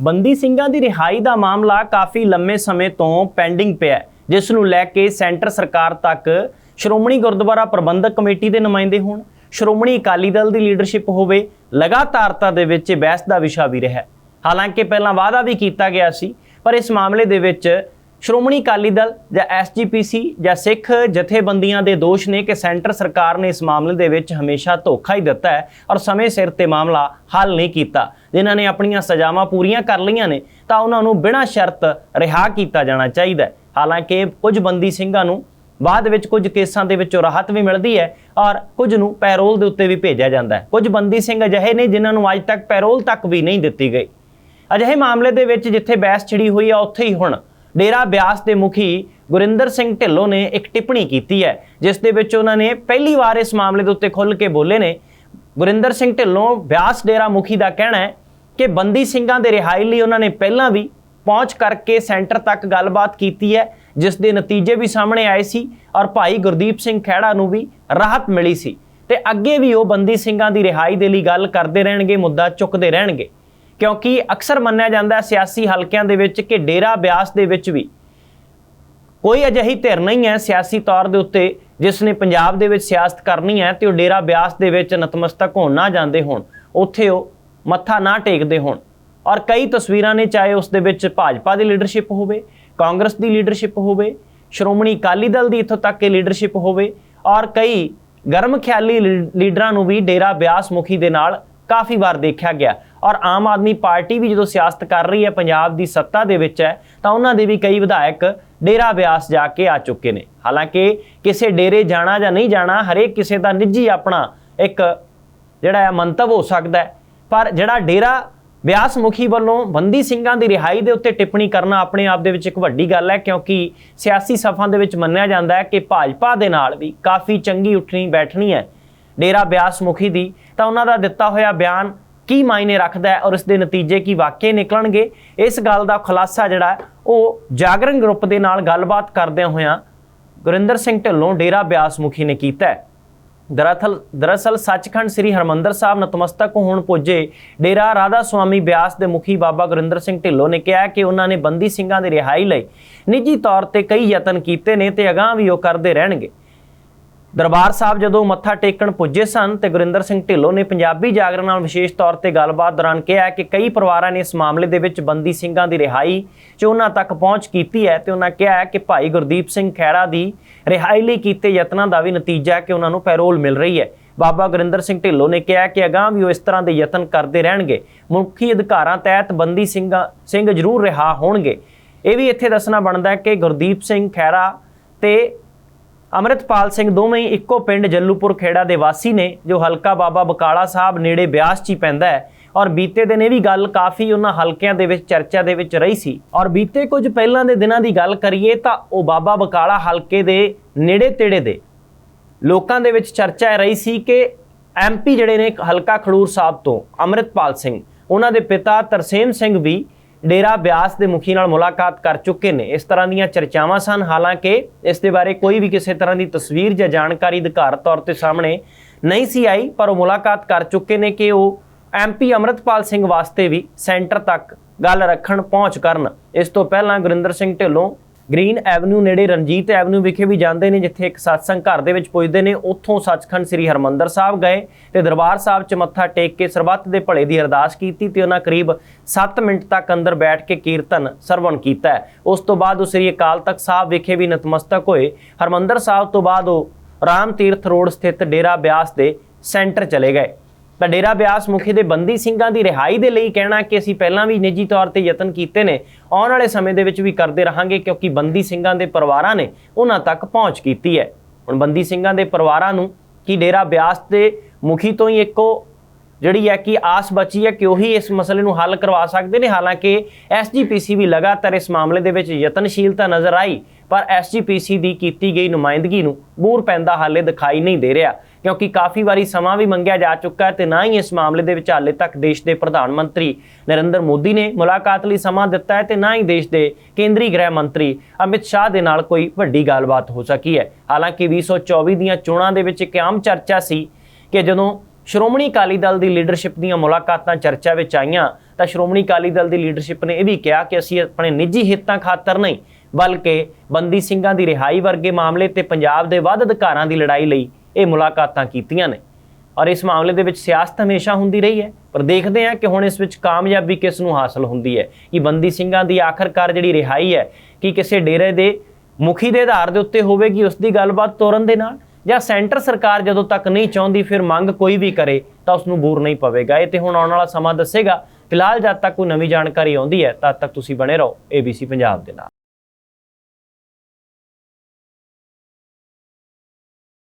ਬੰਦੀ ਸਿੰਘਾਂ ਦੀ ਰਿਹਾਈ ਦਾ ਮਾਮਲਾ ਕਾਫੀ ਲੰਮੇ ਸਮੇਂ ਤੋਂ ਪੈਂਡਿੰਗ ਪਿਆ ਹੈ, ਜਿਸ ਨੂੰ ਲੈ ਕੇ ਸੈਂਟਰ ਸਰਕਾਰ ਤੱਕ ਸ਼੍ਰੋਮਣੀ ਗੁਰਦੁਆਰਾ ਪ੍ਰਬੰਧਕ ਕਮੇਟੀ ਦੇ ਨੁਮਾਇੰਦੇ ਹੋਣ ਸ਼੍ਰੋਮਣੀ ਅਕਾਲੀ ਦਲ ਦੀ ਲੀਡਰਸ਼ਿਪ ਹੋਵੇ ਲਗਾਤਾਰਤਾ ਦੇ ਵਿੱਚ ਇਹ ਬਹਿਸ ਦਾ ਵਿਸ਼ਾ ਵੀ ਰਿਹਾ ਹਾਲਾਂਕਿ ਪਹਿਲਾਂ ਵਾਅਦਾ ਵੀ ਕੀਤਾ ਗਿਆ ਸੀ ਪਰ ਇਸ ਮਾਮਲੇ ਦੇ ਵਿੱਚ ਸ਼੍ਰੋਮਣੀ ਅਕਾਲੀ ਦਲ ਜਾਂ ਐਸਜੀਪੀਸੀ ਜਾਂ ਸਿੱਖ ਜਥੇਬੰਦੀਆਂ ਦੇ ਦੋਸ਼ ਨੇ ਕਿ ਸੈਂਟਰ ਸਰਕਾਰ ਨੇ ਇਸ ਮਾਮਲੇ ਦੇ ਵਿੱਚ ਹਮੇਸ਼ਾ ਧੋਖਾ ਹੀ ਦਿੱਤਾ ਹੈ ਔਰ ਸਮੇਂ ਸਿਰ ਤੇ ਮਾਮਲਾ ਹੱਲ ਨਹੀਂ ਕੀਤਾ। ਜਿਨ੍ਹਾਂ ਨੇ ਆਪਣੀਆਂ ਸਜ਼ਾਵਾਂ ਪੂਰੀਆਂ ਕਰ ਲਈਆਂ ਨੇ, ਤਾਂ ਉਹਨਾਂ ਨੂੰ ਬਿਨਾਂ ਸ਼ਰਤ ਰਿਹਾ ਕੀਤਾ ਜਾਣਾ ਚਾਹੀਦਾ ਹੈ। ਹਾਲਾਂਕਿ ਕੁਝ ਬੰਦੀ ਸਿੰਘਾਂ ਨੂੰ ਬਾਅਦ ਵਿੱਚ ਕੁਝ ਕੇਸਾਂ ਦੇ ਵਿੱਚੋਂ ਰਾਹਤ ਵੀ ਮਿਲਦੀ ਹੈ ਔਰ ਕੁਝ ਨੂੰ ਪੈਰੋਲ ਦੇ ਉੱਤੇ ਵੀ ਭੇਜਿਆ ਜਾਂਦਾ ਹੈ। ਕੁਝ ਬੰਦੀ ਸਿੰਘ ਅਜਿਹੇ ਨੇ ਜਿਨ੍ਹਾਂ ਨੂੰ ਅੱਜ ਤੱਕ ਪੈਰੋਲ ਤੱਕ ਵੀ ਨਹੀਂ ਦਿੱਤੀ ਗਈ। ਅਜਿਹੇ ਮਾਮਲੇ ਦੇ ਵਿੱਚ ਜਿੱਥੇ ਬਹਿਸ ਛਿੜੀ ਹੋਈ ਆ, ਉੱਥੇ ਹੀ ਹੁਣ ਡੇਰਾ ਬਿਆਸ ਦੇ ਮੁਖੀ ਗੁਰਿੰਦਰ ਸਿੰਘ ਢਿੱਲੋਂ ਨੇ ਇੱਕ ਟਿੱਪਣੀ ਕੀਤੀ ਹੈ, ਜਿਸ ਦੇ ਵਿੱਚ ਉਹਨਾਂ ਨੇ ਪਹਿਲੀ ਵਾਰ ਇਸ ਮਾਮਲੇ ਦੇ ਉੱਤੇ ਖੁੱਲ੍ਹ ਕੇ ਬੋਲੇ ਨੇ। ਗੁਰਿੰਦਰ ਸਿੰਘ ਢਿੱਲੋਂ ਬਿਆਸ ਡੇਰਾ ਮੁਖੀ ਦਾ ਕਹਿਣਾ ਹੈ ਕਿ ਬੰਦੀ ਸਿੰਘਾਂ ਦੇ ਰਿਹਾਈ ਲਈ ਉਹਨਾਂ ਨੇ ਪਹਿਲਾਂ ਵੀ ਪਹੁੰਚ ਕਰਕੇ ਸੈਂਟਰ ਤੱਕ ਗੱਲਬਾਤ ਕੀਤੀ ਹੈ, ਜਿਸ ਦੇ ਨਤੀਜੇ ਵੀ ਸਾਹਮਣੇ ਆਏ ਸੀ ਔਰ ਭਾਈ ਗੁਰਦੀਪ ਸਿੰਘ ਖਹਿੜਾ ਨੂੰ ਵੀ ਰਾਹਤ ਮਿਲੀ ਸੀ। ਤੇ ਅੱਗੇ ਵੀ ਉਹ ਬੰਦੀ ਸਿੰਘਾਂ ਦੀ ਰਿਹਾਈ ਦੇ ਲਈ ਗੱਲ ਕਰਦੇ ਰਹਿਣਗੇ, ਮੁੱਦਾ ਚੁੱਕਦੇ ਰਹਿਣਗੇ। ਕਿਉਂਕਿ ਅਕਸਰ ਮੰਨਿਆ ਜਾਂਦਾ ਸਿਆਸੀ ਹਲਕਿਆਂ ਦੇ ਵਿੱਚ ਕਿ ਡੇਰਾ ਬਿਆਸ ਦੇ ਵਿੱਚ ਵੀ ਕੋਈ ਅਜਿਹੀ ਧਿਰ ਨਹੀਂ ਹੈ ਸਿਆਸੀ ਤੌਰ ਦੇ ਉੱਤੇ ਜਿਸ ਨੇ ਪੰਜਾਬ ਦੇ ਵਿੱਚ ਸਿਆਸਤ ਕਰਨੀ ਹੈ ਤੇ ਉਹ ਡੇਰਾ ਬਿਆਸ ਦੇ ਵਿੱਚ ਨਤਮਸਤਕ ਹੋਣ ਨਾ ਜਾਂਦੇ ਹੋਣ, ਉੱਥੇ ਉਹ ਮੱਥਾ ਨਾ ਟੇਕਦੇ ਹੋਣ। ਔਰ ਕਈ ਤਸਵੀਰਾਂ ਨੇ ਚਾਹੇ ਉਸ ਦੇ ਵਿੱਚ ਭਾਜਪਾ ਦੀ ਲੀਡਰਸ਼ਿਪ ਹੋਵੇ, ਕਾਂਗਰਸ ਦੀ ਲੀਡਰਸ਼ਿਪ ਹੋਵੇ, ਸ਼੍ਰੋਮਣੀ ਅਕਾਲੀ ਦਲ ਦੀ ਇੱਥੋਂ ਤੱਕ ਕਿ ਲੀਡਰਸ਼ਿਪ ਹੋਵੇ, ਔਰ ਕਈ ਗਰਮ ਖਿਆਲੀ ਲੀ- ਲੀਡਰਾਂ ਨੂੰ ਵੀ ਡੇਰਾ ਬਿਆਸ ਮੁਖੀ ਦੇ ਨਾਲ ਕਾਫੀ ਵਾਰ ਦੇਖਿਆ ਗਿਆ। ਔਰ ਆਮ ਆਦਮੀ ਪਾਰਟੀ ਵੀ ਜਦੋਂ ਸਿਆਸਤ ਕਰ ਰਹੀ ਹੈ, ਪੰਜਾਬ ਦੀ ਸੱਤਾ ਦੇ ਵਿੱਚ ਹੈ, ਤਾਂ ਉਹਨਾਂ ਦੇ ਵੀ ਕਈ ਵਿਧਾਇਕ ਡੇਰਾ ਬਿਆਸ ਜਾ ਕੇ ਆ ਚੁੱਕੇ ਨੇ। ਹਾਲਾਂਕਿ ਕਿਸੇ ਡੇਰੇ ਜਾਣਾ ਜਾਂ ਨਹੀਂ ਜਾਣਾ, ਹਰੇਕ ਕਿਸੇ ਦਾ ਨਿੱਜੀ ਆਪਣਾ ਇੱਕ ਜਿਹੜਾ ਹੈ ਮੰਤਵ ਹੋ ਸਕਦਾ ਹੈ। ਪਰ ਜਿਹੜਾ ਡੇਰਾ ਬਿਆਸ ਮੁਖੀ ਵੱਲੋਂ ਬੰਦੀ ਸਿੰਘਾਂ ਦੀ ਰਿਹਾਈ ਦੇ ਉੱਤੇ ਟਿੱਪਣੀ ਕਰਨਾ ਆਪਣੇ ਆਪ ਦੇ ਵਿੱਚ ਇੱਕ ਵੱਡੀ ਗੱਲ ਹੈ, ਕਿਉਂਕਿ ਸਿਆਸੀ ਸਫਾਂ ਦੇ ਵਿੱਚ ਮੰਨਿਆ ਜਾਂਦਾ ਹੈ ਕਿ ਭਾਜਪਾ ਦੇ ਨਾਲ ਵੀ ਕਾਫੀ ਚੰਗੀ ਉੱਠਣੀ ਬੈਠਣੀ ਹੈ ਡੇਰਾ ਬਿਆਸ ਮੁਖੀ ਦੀ। ਤਾਂ ਉਹਨਾਂ ਦਾ ਦਿੱਤਾ ਹੋਇਆ ਬਿਆਨ ਕੀ ਮਾਇਨੇ ਰੱਖਦਾ ਹੈ ਔਰ ਇਸ ਦੇ ਨਤੀਜੇ ਕੀ ਵਾਕਈ ਨਿਕਲਣਗੇ? ਇਸ ਗੱਲ ਦਾ ਖੁਲਾਸਾ ਜਿਹੜਾ ਉਹ ਜਾਗਰਣ ਗਰੁੱਪ ਦੇ ਨਾਲ ਗੱਲਬਾਤ ਕਰਦਿਆਂ ਹੋਇਆਂ ਗੁਰਿੰਦਰ ਸਿੰਘ ਢਿੱਲੋਂ ਡੇਰਾ ਬਿਆਸ ਮੁਖੀ ਨੇ ਕੀਤਾ ਹੈ। ਦਰਅਸਲ ਦਰਅਸਲ ਸੱਚਖੰਡ ਸ੍ਰੀ ਹਰਮੰਦਰ ਸਾਹਿਬ ਨਤਮਸਤਕ ਹੋਣ ਪੁੱਜੇ ਡੇਰਾ ਰਾਧਾ ਸੁਆਮੀ ਬਿਆਸ ਦੇ ਮੁਖੀ ਬਾਬਾ ਗੁਰਿੰਦਰ ਸਿੰਘ ਢਿੱਲੋਂ ਨੇ ਕਿਹਾ ਕਿ ਉਹਨਾਂ ਨੇ ਬੰਦੀ ਸਿੰਘਾਂ ਦੀ ਰਿਹਾਈ ਲਈ ਨਿੱਜੀ ਤੌਰ ਤੇ ਕਈ ਯਤਨ ਕੀਤੇ ਨੇ ਤੇ ਅਗਾਂਹ ਵੀ ਉਹ ਕਰਦੇ ਰਹਿਣਗੇ। ਦਰਬਾਰ ਸਾਹਿਬ ਜਦੋਂ ਮੱਥਾ ਟੇਕਣ ਪੁੱਜੇ ਸਨ ਤੇ ਗੁਰਿੰਦਰ ਸਿੰਘ ਢਿੱਲੋਂ ਨੇ ਪੰਜਾਬੀ ਜਾਗਰਣ ਨਾਲ ਵਿਸ਼ੇਸ਼ ਤੌਰ ਤੇ ਗੱਲਬਾਤ ਦੌਰਾਨ ਕਿਹਾ ਕਿ ਕਈ ਪਰਿਵਾਰਾਂ ਨੇ ਇਸ ਮਾਮਲੇ ਦੇ ਵਿੱਚ ਬੰਦੀ ਸਿੰਘਾਂ ਦੀ ਰਿਹਾਈ 'ਚ ਉਹਨਾਂ ਤੱਕ ਪਹੁੰਚ ਕੀਤੀ ਹੈ ਤੇ ਉਹਨਾਂ ਕਿਹਾ ਕਿ ਭਾਈ ਗੁਰਦੀਪ ਸਿੰਘ ਖਹਿਰਾ ਦੀ ਰਿਹਾਈ ਲਈ ਕੀਤੇ ਯਤਨਾਂ ਦਾ ਵੀ ਨਤੀਜਾ ਹੈ ਕਿ ਉਹਨਾਂ ਨੂੰ ਪੈਰੋਲ ਮਿਲ ਰਹੀ ਹੈ। ਬਾਬਾ ਗੁਰਿੰਦਰ ਸਿੰਘ ਢਿੱਲੋਂ ਨੇ ਕਿਹਾ ਕਿ ਅਗਾਂਹ ਵੀ ਉਹ ਇਸ ਤਰ੍ਹਾਂ ਦੇ ਯਤਨ ਕਰਦੇ ਰਹਿਣਗੇ। ਮੁੱਖੀ ਅਧਿਕਾਰਾਂ ਤਹਿਤ ਬੰਦੀ ਸਿੰਘਾਂ ਸਿੰਘ ਜ਼ਰੂਰ ਰਿਹਾ ਹੋਣਗੇ। ਇਹ ਵੀ ਇੱਥੇ ਦੱਸਣਾ ਬਣਦਾ ਹੈ ਕਿ ਗੁਰਦੀਪ ਸਿੰਘ ਖਹਿਰਾ ਤੇ ਅਮਰਿਤਪਾਲ ਸਿੰਘ ਦੋਵੇਂ ਹੀ ਇੱਕੋ ਪਿੰਡ ਜੱਲੂਪੁਰ ਖੇੜਾ ਦੇ ਵਾਸੀ ਨੇ, ਜੋ ਹਲਕਾ ਬਾਬਾ ਬਕਾਲਾ ਸਾਹਿਬ ਨੇੜੇ ਬਿਆਸ 'ਚ ਹੀ ਪੈਂਦਾ ਹੈ ਔਰ ਬੀਤੇ ਦਿਨ ਇਹ ਵੀ ਗੱਲ ਕਾਫੀ ਉਹਨਾਂ ਹਲਕਿਆਂ ਦੇ ਵਿੱਚ, ਚਰਚਾ ਦੇ ਵਿੱਚ ਰਹੀ ਸੀ। ਔਰ ਬੀਤੇ ਕੁਝ ਪਹਿਲਾਂ ਦੇ ਦਿਨਾਂ ਦੀ ਗੱਲ ਕਰੀਏ ਤਾਂ ਉਹ ਬਾਬਾ ਬਕਾਲਾ ਹਲਕੇ ਦੇ ਨੇੜੇ ਤੇੜੇ ਦੇ ਲੋਕਾਂ ਦੇ ਵਿੱਚ ਚਰਚਾ ਰਹੀ ਸੀ ਕਿ ਐਮਪੀ ਜਿਹੜੇ ਨੇ ਹਲਕਾ ਖਡੂਰ ਸਾਹਿਬ ਤੋਂ ਅਮਰਿਤਪਾਲ ਸਿੰਘ, ਉਹਨਾਂ ਦੇ ਪਿਤਾ ਤਰਸੇਮ ਸਿੰਘ ਵੀ ਡੇਰਾ ਬਿਆਸ ਦੇ ਮੁਖੀ ਨਾਲ ਮੁਲਾਕਾਤ ਕਰ ਚੁੱਕੇ ਨੇ। ਇਸ ਤਰ੍ਹਾਂ ਦੀਆਂ ਚਰਚਾਵਾਂ ਸਨ। ਹਾਲਾਂਕਿ ਇਸ ਦੇ ਬਾਰੇ ਕੋਈ ਵੀ ਕਿਸੇ ਤਰ੍ਹਾਂ ਦੀ ਤਸਵੀਰ ਜਾਂ ਜਾਣਕਾਰੀ ਅਧਿਕਾਰਤ ਤੌਰ ਤੇ ਸਾਹਮਣੇ ਨਹੀਂ ਸੀ ਆਈ, ਪਰ ਉਹ ਮੁਲਾਕਾਤ ਕਰ ਚੁੱਕੇ ਨੇ ਕਿ ਉਹ ਐਮਪੀ ਅਮਰਿਤਪਾਲ ਸਿੰਘ ਵਾਸਤੇ ਵੀ ਸੈਂਟਰ ਤੱਕ ਗੱਲ ਰੱਖਣ ਪਹੁੰਚ ਕਰਨ। ਇਸ ਤੋਂ ਪਹਿਲਾਂ ਗੁਰਿੰਦਰ ਸਿੰਘ ਢਿੱਲੋਂ ਗ੍ਰੀਨ ਐਵਨਿਊ ਨੇੜੇ ਰਣਜੀਤ ਐਵਨਿਊ ਵਿਖੇ ਵੀ ਜਾਂਦੇ ਨੇ, ਜਿੱਥੇ ਇੱਕ satsang ਘਰ ਦੇ ਵਿੱਚ ਪੁੱਜਦੇ ਨੇ। ਉੱਥੋਂ ਸੱਚਖੰਡ ਸ੍ਰੀ ਹਰਮੰਦਰ ਸਾਹਿਬ ਗਏ ਤੇ ਦਰਬਾਰ ਸਾਹਿਬ 'ਚ ਮੱਥਾ ਟੇਕ ਕੇ ਸਰਬੱਤ ਦੇ ਭਲੇ ਦੀ ਅਰਦਾਸ ਕੀਤੀ ਤੇ ਉਹਨਾਂ ਕਰੀਬ 7 ਮਿੰਟ ਤੱਕ ਅੰਦਰ ਬੈਠ ਕੇ ਕੀਰਤਨ ਸਰਵਣ ਕੀਤਾ ਉਸ ਤੋਂ ਬਾਅਦ ਉਹ ਸ੍ਰੀ ਅਕਾਲ ਤਖਤ ਸਾਹਿਬ ਵਿਖੇ ਵੀ ਨਤਮਸਤਕ ਹੋਏ। ਹਰਮੰਦਰ ਸਾਹਿਬ ਤੋਂ ਬਾਅਦ ਉਹ ਰਾਮ ਤੀਰਥ ਰੋਡ ਸਥਿਤ ਡੇਰਾ ਬਿਆਸ ਦੇ ਸੈਂਟਰ ਚਲੇ ਗਏ। ਤਾਂ ਡੇਰਾ ਬਿਆਸ ਮੁਖੀ ਦੇ ਬੰਦੀ ਸਿੰਘਾਂ ਦੀ ਰਿਹਾਈ ਦੇ ਲਈ ਕਹਿਣਾ ਕਿ ਅਸੀਂ ਪਹਿਲਾਂ ਵੀ ਨਿੱਜੀ ਤੌਰ ਤੇ ਯਤਨ ਕੀਤੇ ਨੇ। ਆਉਣ ਵਾਲੇ ਸਮੇਂ ਦੇ ਵਿੱਚ ਵੀ ਕਰਦੇ ਰਹਾਂਗੇ ਕਿਉਂਕਿ ਬੰਦੀ ਸਿੰਘਾਂ ਦੇ ਪਰਿਵਾਰਾਂ ਨੇ ਉਹਨਾਂ ਤੱਕ ਪਹੁੰਚ ਕੀਤੀ ਹੈ। ਹੁਣ ਬੰਦੀ ਸਿੰਘਾਂ ਦੇ ਪਰਿਵਾਰਾਂ ਨੂੰ ਕਿ ਡੇਰਾ ਬਿਆਸ ਦੇ ਮੁਖੀ ਤੋਂ ਹੀ ਇੱਕੋ ਜਿਹੜੀ ਹੈ ਕਿ ਆਸ ਬਚੀ ਹੈ ਕਿ ਉਹੀ ਇਸ ਮਸਲੇ ਨੂੰ ਹੱਲ ਕਰਵਾ ਸਕਦੇ ਨੇ? ਹਾਲਾਂਕਿ ਐਸਜੀਪੀਸੀ ਵੀ ਲਗਾਤਾਰ ਇਸ ਮਾਮਲੇ ਦੇ ਵਿੱਚ ਯਤਨਸ਼ੀਲਤਾ ਨਜ਼ਰ ਆਈ, ਪਰ ਐਸਜੀਪੀਸੀ ਦੀ ਕੀਤੀ ਗਈ ਨੁਮਾਇੰਦਗੀ ਨੂੰ ਬੂਰ ਪੈਂਦਾ ਹਾਲੇ ਦਿਖਾਈ ਨਹੀਂ ਦੇ ਰਿਹਾ। ਕਿਉਂਕਿ ਕਾਫੀ ਵਾਰੀ ਸਮਾਂ ਵੀ ਮੰਗਿਆ ਜਾ ਚੁੱਕਾ ਹੈ ਤੇ ਨਾ ਹੀ ਇਸ ਮਾਮਲੇ ਦੇ ਵਿੱਚ ਹਾਲੇ ਤੱਕ ਦੇਸ਼ ਦੇ ਪ੍ਰਧਾਨ ਮੰਤਰੀ ਨਰਿੰਦਰ ਮੋਦੀ ਨੇ ਮੁਲਾਕਾਤ ਲਈ ਸਮਾਂ ਦਿੱਤਾ ਹੈ ਤੇ ਨਾ ਹੀ ਦੇਸ਼ ਦੇ ਕੇਂਦਰੀ ਗ੍ਰਹਿ ਮੰਤਰੀ ਅਮਿਤ ਸ਼ਾਹ ਦੇ ਨਾਲ ਕੋਈ ਵੱਡੀ ਗੱਲਬਾਤ ਹੋ ਸਕੀ ਹੈ। ਹਾਲਾਂਕਿ 2024 ਦੀਆਂ ਚੋਣਾਂ ਦੇ ਵਿੱਚ ਇੱਕ ਆਮ ਚਰਚਾ ਸੀ ਕਿ ਜਦੋਂ ਸ਼੍ਰੋਮਣੀ ਅਕਾਲੀ ਦਲ ਦੀ ਲੀਡਰਸ਼ਿਪ ਦੀਆਂ ਮੁਲਾਕਾਤਾਂ ਚਰਚਾ ਵਿੱਚ ਆਈਆਂ ਤਾਂ ਸ਼੍ਰੋਮਣੀ ਅਕਾਲੀ ਦਲ ਦੀ ਲੀਡਰਸ਼ਿਪ ਨੇ ਇਹ ਵੀ ਕਿਹਾ ਕਿ ਅਸੀਂ ਆਪਣੇ ਨਿੱਜੀ ਹਿੱਤਾਂ ਖਾਤਰ ਨਹੀਂ, ਬਲਕਿ ਬੰਦੀ ਸਿੰਘਾਂ ਦੀ ਰਿਹਾਈ ਵਰਗੇ ਮਾਮਲੇ ਤੇ ਪੰਜਾਬ ਦੇ ਵੱਧ ਅਧਿਕਾਰਾਂ ਦੀ ਲੜਾਈ ਲਈ ਇਹ ਮੁਲਾਕਾਤਾਂ ਕੀਤੀਆਂ ਨੇ। ਔਰ ਇਸ ਮਾਮਲੇ ਦੇ ਵਿੱਚ ਸਿਆਸਤ ਹਮੇਸ਼ਾ ਹੁੰਦੀ ਰਹੀ ਹੈ। ਪਰ ਦੇਖਦੇ ਹਾਂ ਕਿ ਹੁਣ ਇਸ ਵਿੱਚ ਕਾਮਯਾਬੀ ਕਿਸ ਨੂੰ ਹਾਸਲ ਹੁੰਦੀ ਹੈ। ਕਿ ਬੰਦੀ ਸਿੰਘਾਂ ਦੀ ਆਖਰਕਾਰ ਜਿਹੜੀ ਰਿਹਾਈ ਹੈ, ਕਿ ਕਿਸੇ ਡੇਰੇ ਦੇ ਮੁਖੀ ਦੇ ਆਧਾਰ ਦੇ ਉੱਤੇ ਹੋਵੇਗੀ ਉਸ ਦੀ ਗੱਲਬਾਤ ਤੋਰਨ ਦੇ ਨਾਲ? ਜਾਂ ਸੈਂਟਰ ਸਰਕਾਰ ਜਦੋਂ ਤੱਕ ਨਹੀਂ ਚਾਹੁੰਦੀ ਫਿਰ ਮੰਗ ਕੋਈ ਵੀ ਕਰੇ, ਤਾਂ ਉਸ ਨੂੰ ਬੂਰ ਨਹੀਂ ਪਵੇਗਾ। ਇਹ ਤੇ ਹੁਣ ਆਉਣ ਵਾਲਾ ਸਮਾਂ ਦੱਸੇਗਾ। ਫਿਲਹਾਲ ਜਦ ਤੱਕ ਕੋਈ ਨਵੀਂ ਜਾਣਕਾਰੀ ਆਉਂਦੀ ਹੈ, ਤਦ ਤੱਕ ਤੁਸੀਂ ਬਣੇ ਰਹੋ। ABC ਪੰਜਾਬ ਦੇ ਨਾਲ।